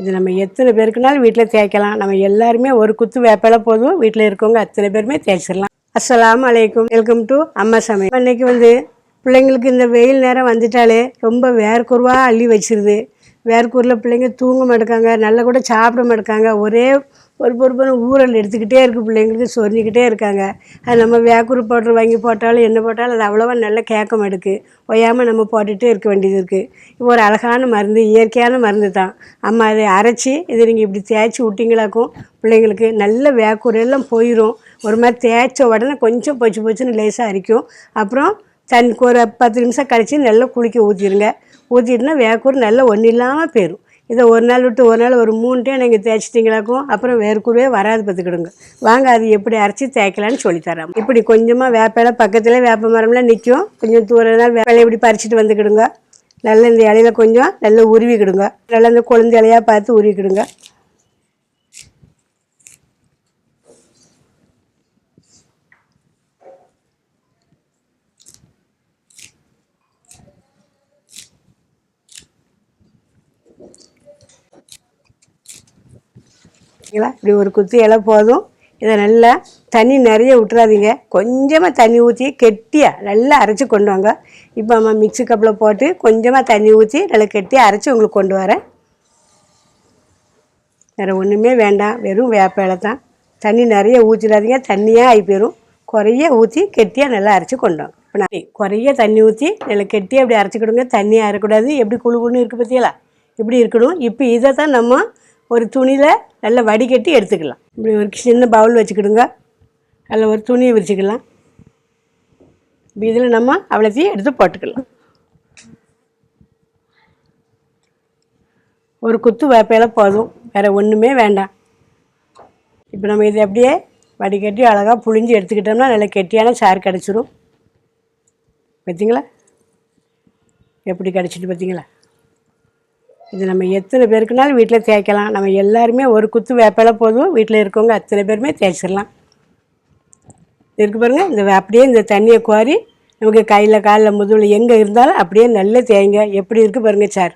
இது நம்ம எத்தனை பேருக்குனாலும் வீட்டில் தேய்க்கலாம். நம்ம எல்லாருமே ஒரு குத்து வேப்பில போதும். வீட்டில் இருக்கவங்க அத்தனை பேருமே தேய்ச்சிடலாம். அஸ்ஸலாமு அலைக்கும். வெல்கம் டு அம்மா சமையல். அன்னைக்கு வந்து பிள்ளைங்களுக்கு இந்த வெயில் நேரம் வந்துட்டாலே ரொம்ப வேர்க்குருவாக அள்ளி வச்சிருது. வேர்க்கூரில் பிள்ளைங்க தூங்க மாட்டேக்காங்க. நல்லா கூட சாப்பிட மாட்டேக்காங்க. ஒரே ஒரு பொறுப்பான ஊரல் எடுத்துக்கிட்டே இருக்குது பிள்ளைங்களுக்கு சொரிஞ்சிக்கிட்டே இருக்காங்க. அது நம்ம வேக்கூர் பவுடர் வாங்கி போட்டாலும் என்ன போட்டாலும் அது அவ்வளோவா நல்லா கேட்க மாட்டுக்கு ஒய்யாமல் நம்ம போட்டுகிட்டே இருக்க வேண்டியது இருக்குது இப்போ ஒரு அழகான மருந்து இயற்கையான மருந்து தான். அம்மா அதை அரைச்சி இதை நீங்கள் இப்படி தேய்ச்சி விட்டிங்களாக்கும் பிள்ளைங்களுக்கு நல்ல வேக்கூர் எல்லாம் போயிடும் ஒரு மாதிரி தேய்ச்ச உடனே கொஞ்சம் பொச்சு பொச்சுன்னு லேசாக அரிக்கும். அப்புறம் தன் ஒரு பத்து நிமிஷம் கழித்து நல்லா குளிக்க ஊற்றிடுங்க ஊற்றிட்டுனா வேக்கூர் நல்லா ஒன்றும் இல்லாமல் போயிடும் இதை ஒரு நாள் விட்டு ஒரு நாள் ஒரு மூணு டைம் நீங்கள் தேய்ச்சிட்டிங்களாக்கும் அப்புறம் வேர்க்குருவே வராது பார்த்துக்கிடுங்க. வாங்க அது எப்படி அரைச்சி தேய்க்கலான்னு சொல்லித்தரோம் இப்படி கொஞ்சமாக வேப்பிலை பக்கத்தில் வேப்ப மரம்லாம் நிற்கும் கொஞ்சம் தூரம் நாள் வேப்பிலை இப்படி பறிச்சுட்டு வந்துக்கிடுங்க. நல்லா இந்த இலையில கொஞ்சம் நல்லா உருவிக்கிடுங்க. நல்லா இந்த கொழுந்து இலையாக பார்த்து உருவிக்கிடுங்க. பார்த்தீங்களா இப்படி ஒரு குத்து இலை போதும். இதை நல்லா தண்ணி நிறைய விட்டுறாதீங்க. கொஞ்சமாக தண்ணி ஊற்றி கெட்டியாக நல்லா அரைச்சி கொண்டு வாங்க. இப்போ நம்ம மிக்ஸி கப்பில் போட்டு கொஞ்சமாக தண்ணி ஊற்றி நல்லா கெட்டியாக அரைச்சி உங்களுக்கு கொண்டு வரேன். வேறு ஒன்றுமே வேண்டாம். வெறும் வேப்ப இலை தான். தண்ணி நிறைய ஊற்றிடாதீங்க தண்ணியாக ஆகி போயிடும் குறைய ஊற்றி கெட்டியாக நல்லா அரைச்சி கொண்டு வாங்க. இப்போ நான் குறைய தண்ணி ஊற்றி நல்லா கெட்டியாக அப்படி அரைச்சிக்கிடுங்க தண்ணியாக அரைக்கூடாது எப்படி குழு குழுன்னு இருக்குது பார்த்தீங்களா இப்படி இருக்கணும். இப்போ இதை தான் நம்ம ஒரு துணியில் நல்லா வடிகட்டி எடுத்துக்கலாம். இப்படி ஒரு சின்ன பவுல் வச்சுக்கிடுங்க. அதில் ஒரு துணியை விரிச்சுக்கலாம். இதில் நம்ம அவ்வளோத்தையும் எடுத்து போட்டுக்கலாம். ஒரு குத்து வேப்பையில போதும். வேறு ஒன்றுமே வேண்டாம். இப்போ நம்ம இதை அப்படியே வடிகட்டி அழகாக புழிஞ்சு எடுத்துக்கிட்டோம்னா நல்ல கெட்டியான சார் கிடச்சிரும். பார்த்தீங்களா எப்படி கிடச்சிட்டு பார்த்தீங்களா இது நம்ம எத்தனை பேருக்குனாலும் வீட்டில் தேய்க்கலாம். நம்ம எல்லாருமே ஒரு குத்து வேப்பில போதும். வீட்டில் இருக்கவங்க அத்தனை பேருமே தேய்ச்சிடலாம். இருக்கு பாருங்கள் இந்த அப்படியே இந்த தண்ணியை குவாரி நமக்கு கையில் காலில் முதுகில் எங்கே இருந்தாலும் அப்படியே நல்லா தேய்ங்க. எப்படி இருக்குது பாருங்கள் சார்.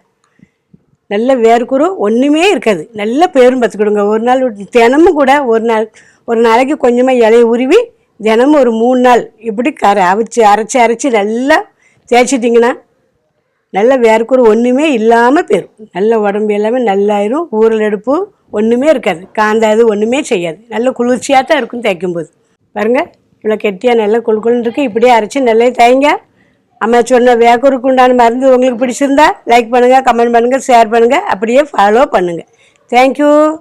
நல்ல வேர்க்குரு ஒன்றுமே இருக்காது. நல்ல பேரும் பார்த்துக்கிடுங்க ஒரு நாள் தினமும் கூட ஒரு நாள் ஒரு நாளைக்கு கொஞ்சமாக இலையை உருவி தினமும் ஒரு மூணு நாள் இப்படி கரை அவிச்சு அரைச்சி அரைச்சி நல்லா தேய்ச்சிட்டிங்கன்னா நல்ல வேர்க்குரு ஒன்றுமே இல்லாமல் போயிடும் நல்ல உடம்பு எல்லாமே நல்லாயிரும். ஊரல் எடுப்பு ஒன்றுமே இருக்காது. காந்தாது ஒன்றுமே செய்யாது. நல்ல குளிர்ச்சியாக தான் இருக்கும் தேய்க்கும்போது. பாருங்கள் இவ்வளோ கெட்டியாக நல்லா குழு குழுன்னு இருக்குது இப்படியே அரைச்சி நல்லா தைங்க அம்மா சொன்ன வேக்கூருக்கு உண்டான மருந்து உங்களுக்கு பிடிச்சிருந்தா லைக் பண்ணுங்கள் கமெண்ட் பண்ணுங்கள் ஷேர் பண்ணுங்கள் அப்படியே ஃபாலோ பண்ணுங்கள் தேங்க்யூ